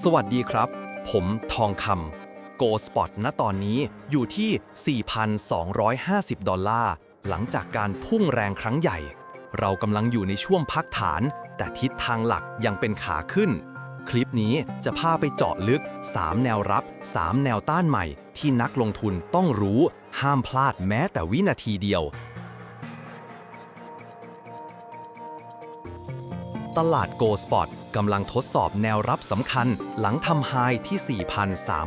สวัสดีครับ ผมทองคำ Go Spot ณตอนนี้อยู่ที่ 4,250 ดอลลาร์ หลังจากการพุ่งแรงครั้งใหญ่ เรากำลังอยู่ในช่วงพักฐาน แต่ทิศทางหลักยังเป็นขาขึ้น คลิปนี้จะพาไปเจาะลึก 3 แนวรับ 3 แนวต้านใหม่ ที่นักลงทุนต้องรู้ ห้ามพลาดแม้แต่วินาทีเดียว ตลาด Go Spot กำลังทดสอบแนวรับสำคัญ หลังทำไฮที่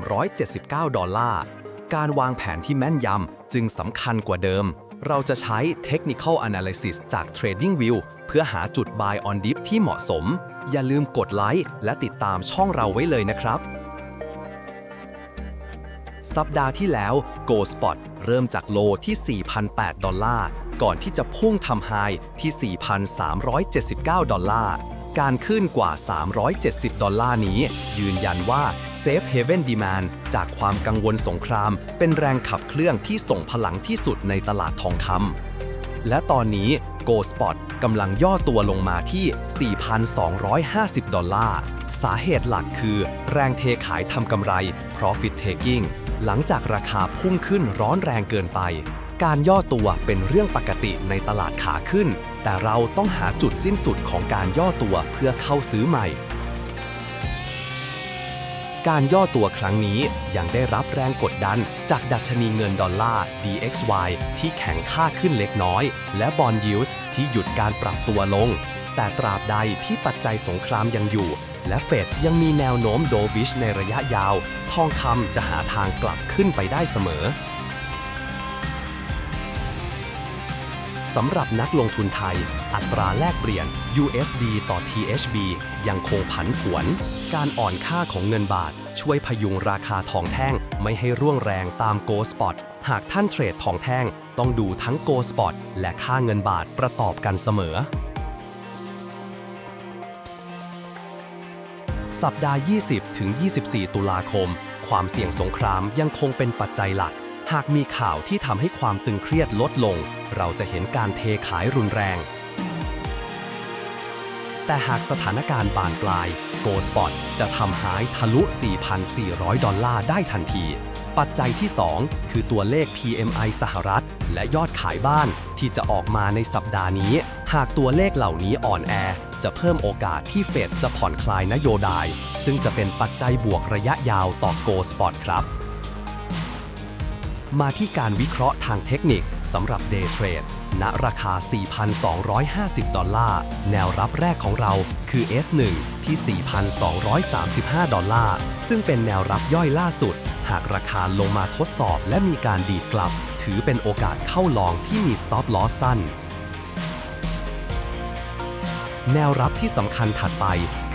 4,379 ดอลลาร์ การวางแผนที่แม่นยำจึงสำคัญกว่าเดิม เราจะใช้ Technical Analysis จาก TradingView เพื่อหาจุด Buy on Dip ที่เหมาะสม อย่าลืมกดไลค์และติดตามช่องเราไว้เลยนะครับสัปดาห์ที่แล้ว Go Spot เริ่มจากโลที่ 4,008 ดอลลาร์ ก่อนที่จะพุ่งทำไฮที่ 4,379 ดอลลาร์ การขึ้นกว่า 370 ดอลลาร์นี้ ยืนยันว่า Safe Haven Demand จากความกังวลสงคราม เป็นแรงขับเคลื่อนที่ส่งพลังที่สุดในตลาดทองคำและตอนนี้ Go Spot กำลังย่อตัวลงมาที่ 4,250 ดอลลาร์ สาเหตุหลักคือ แรงเทขายทำกำไร Profit Taking หลังจากราคาพุ่งขึ้นร้อนแรงเกินไป การย่อตัวเป็นเรื่องปกติในตลาดขาขึ้น แต่เราต้องหาจุดสิ้นสุดของการย่อตัวเพื่อเข้าซื้อใหม่ การย่อตัวครั้งนี้ยังได้รับแรงกดดันจากดัชนีเงินดอลลาร์ DXY ที่แข็งค่าขึ้นเล็กน้อย และบอลยูสที่หยุดการปรับตัวลง แต่ตราบใดที่ปัจจัยสงครามยังอยู่ และเฟดยังมีแนวโน้มโดวิชในระยะยาว ทองคำจะหาทางกลับขึ้นไปได้เสมอ สำหรับนักลงทุนไทย อัตราแลกเปลี่ยน USD ต่อ THB ยังคงผันผวน การอ่อนค่าของเงินบาท ช่วยพยุงราคาทองแท่งไม่ให้ร่วงแรงตาม Go Spot หากท่านเทรดทองแท่ง ต้องดูทั้ง Go Spot และค่าเงินบาทประกอบกันเสมอ สัปดาห์ 20ถึง24 ตุลาคม ความเสี่ยงสงครามยังคงเป็นปัจจัยหลัก หากมีข่าวที่ทำให้ความตึงเครียดลดลง เราจะเห็นการเทขายรุนแรง แต่หากสถานการณ์บานปลาย Go Spot จะทำหายทะลุ 4,400 ดอลลาร์ได้ทันที ปัจจัยที่ 2 คือตัวเลข PMI สหรัฐ และยอดขายบ้านที่จะออกมาในสัปดาห์นี้ หากตัวเลขเหล่านี้อ่อนแอ จะเพิ่มโอกาสที่เฟดจะผ่อนคลายนโยบาย ซึ่งจะเป็นปัจจัยบวกระยะยาวต่อ Go Spot ครับ มาที่การวิเคราะห์ทางเทคนิคสำหรับ Day Trade ณราคา 4,250 ดอลลาร์ แนวรับแรกของเราคือ S1 ที่ 4,235 ดอลลาร์ ซึ่งเป็นแนวรับย่อยล่าสุด หากราคาลงมาทดสอบและมีการดีดกลับ ถือเป็นโอกาสเข้าลองที่มี Stop Loss สั้น แนวรับที่สำคัญถัดไป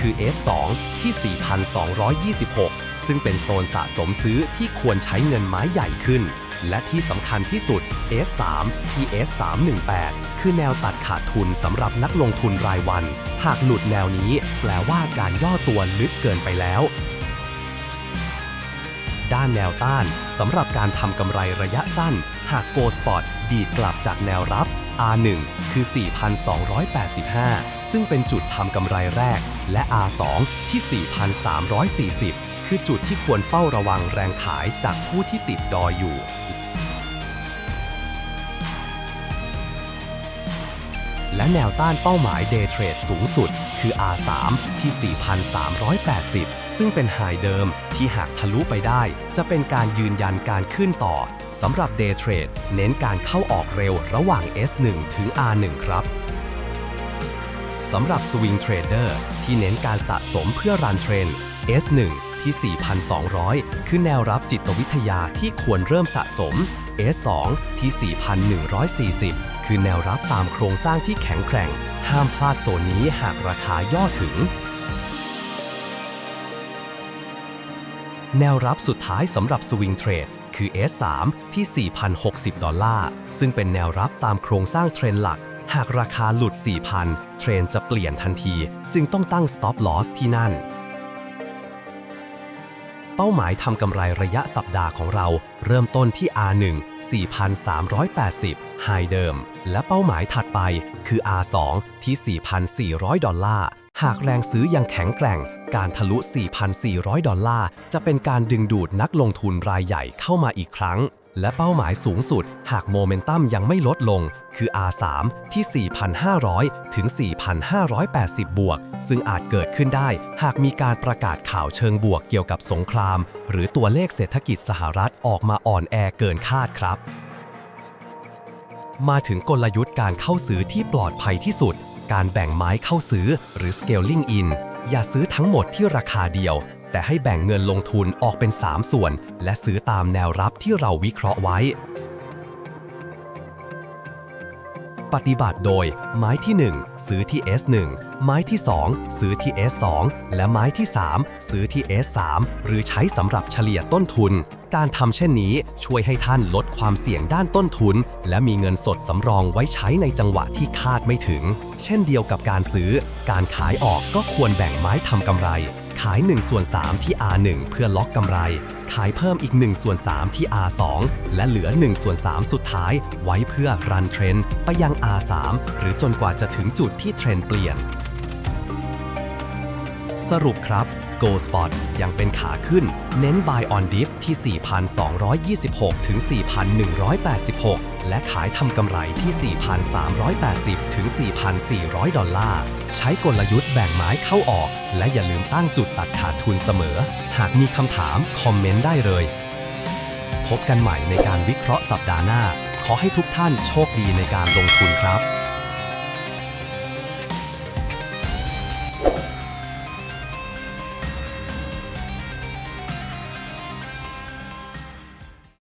คือ S2 ที่ 4,226 ซึ่งเป็นโซนสะสมซื้อที่ควรใช้เงินไม้ใหญ่ขึ้น และที่สำคัญที่สุด S3 ที่ S318 คือแนวตัดขาดทุนสำหรับนักลงทุนรายวัน หากหลุดแนวนี้แปลว่าการย่อตัวลึกเกินไปแล้ว ด้านแนวต้านสำหรับการทำกำไรระยะสั้น หาก Go Spot ดีดกลับจากแนวรับ R1 คือ 4,285 ซึ่งเป็นจุดทำกำไรแรก และ R2 ที่ 4,340 คือจุดที่ควรเฝ้าระวังแรงขายจากผู้ที่ติดดอยอยู่ และแนวต้านเป้าหมาย Day Trade สูงสุด คือ R3 ที่ 4,380 ซึ่งเป็นไฮเดิมที่หากทะลุไปได้ จะเป็นการยืนยันการขึ้นต่อสำหรับ Day Trade เน้นการเข้าออกเร็วระหว่าง S1 ถึง R1 ครับสำหรับ Swing Trader ที่เน้นการสะสมเพื่อรันเทรน S1 ที่ 4,200 คือแนวรับจิตวิทยาที่ควรเริ่มสะสม S2 ที่ 4,140 คือแนวรับตามโครงสร้างที่แข็งแกร่ง ห้ามพลาดโซนนี้หากราคาย่อถึง แนวรับสุดท้ายสำหรับ Swing Trade คือ S3 ที่ 4,060 ดอลลาร์ ซึ่งเป็นแนวรับตามโครงสร้างเทรนหลัก หากราคาหลุด 4,000 เทรนจะเปลี่ยนทันที จึงต้องตั้ง Stop Loss ที่นั่น เป้าหมายทำกำไรระยะสัปดาห์ของเรา เริ่มต้นที่ R1 4,380ไฮเดิม และเป้าหมายถัดไปคือ R2 ที่ 4,400 ดอลลาร์ หากแรงซื้อยังแข็งแกร่ง การทะลุ 4,400 ดอลลาร์ จะเป็นการดึงดูดนักลงทุนรายใหญ่เข้ามาอีกครั้ง และเป้าหมายสูงสุด หากโมเมนตัมยังไม่ลดลง คือ R3 ที่ 4,500 ถึง 4,580 บวก ซึ่งอาจเกิดขึ้นได้ หากมีการประกาศข่าวเชิงบวกเกี่ยวกับสงคราม หรือตัวเลขเศรษฐกิจสหรัฐออกมาอ่อนแอเกินคาดครับ มาถึงกลยุทธ์การเข้าซื้อที่ปลอดภัยที่สุด การแบ่งไม้เข้าซื้อหรือ scaling in อย่าซื้อทั้งหมดที่ราคาเดียว แต่ให้แบ่งเงินลงทุนออกเป็น 3 ส่วน และซื้อตามแนวรับที่เราวิเคราะห์ไว้ ปฏิบัติโดย ไม้ที่ 1 ซื้อที่ S1 ไม้ที่ 2 ซื้อที่ S2 และไม้ที่ 3 ซื้อที่ S3 หรือใช้สำหรับเฉลี่ยต้นทุน การทำเช่นนี้ช่วยให้ท่านลดความเสี่ยงด้านต้นทุน และมีเงินสดสำรองไว้ใช้ในจังหวะที่คาดไม่ถึง เช่นเดียวกับการซื้อ การขายออกก็ควรแบ่งไม้ทำกำไร ขาย1ส่วน3ที่ R1 เพื่อล็อกกำไร ขายเพิ่มอีก1ส่วน3ที่ R2 และเหลือ1ส่วน3สุดท้าย ไว้เพื่อรันเทรนไปยัง R3 หรือจนกว่าจะถึงจุดที่เทรนเปลี่ยน สรุปครับ Go Spot ยังเป็นขาขึ้น เน้น Buy on Dip ที่ 4,226 ถึง 4,186 และขายทำกำไรที่ 4,380 ถึง 4,400 ดอลลาร์ ใช้กลยุทธ์แบ่งไม้เข้าออก และอย่าลืมตั้งจุดตัดขาดทุนเสมอ หากมีคำถาม คอมเมนต์ได้เลย พบกันใหม่ในการวิเคราะห์สัปดาห์หน้า ขอให้ทุกท่านโชคดีในการลงทุนครับ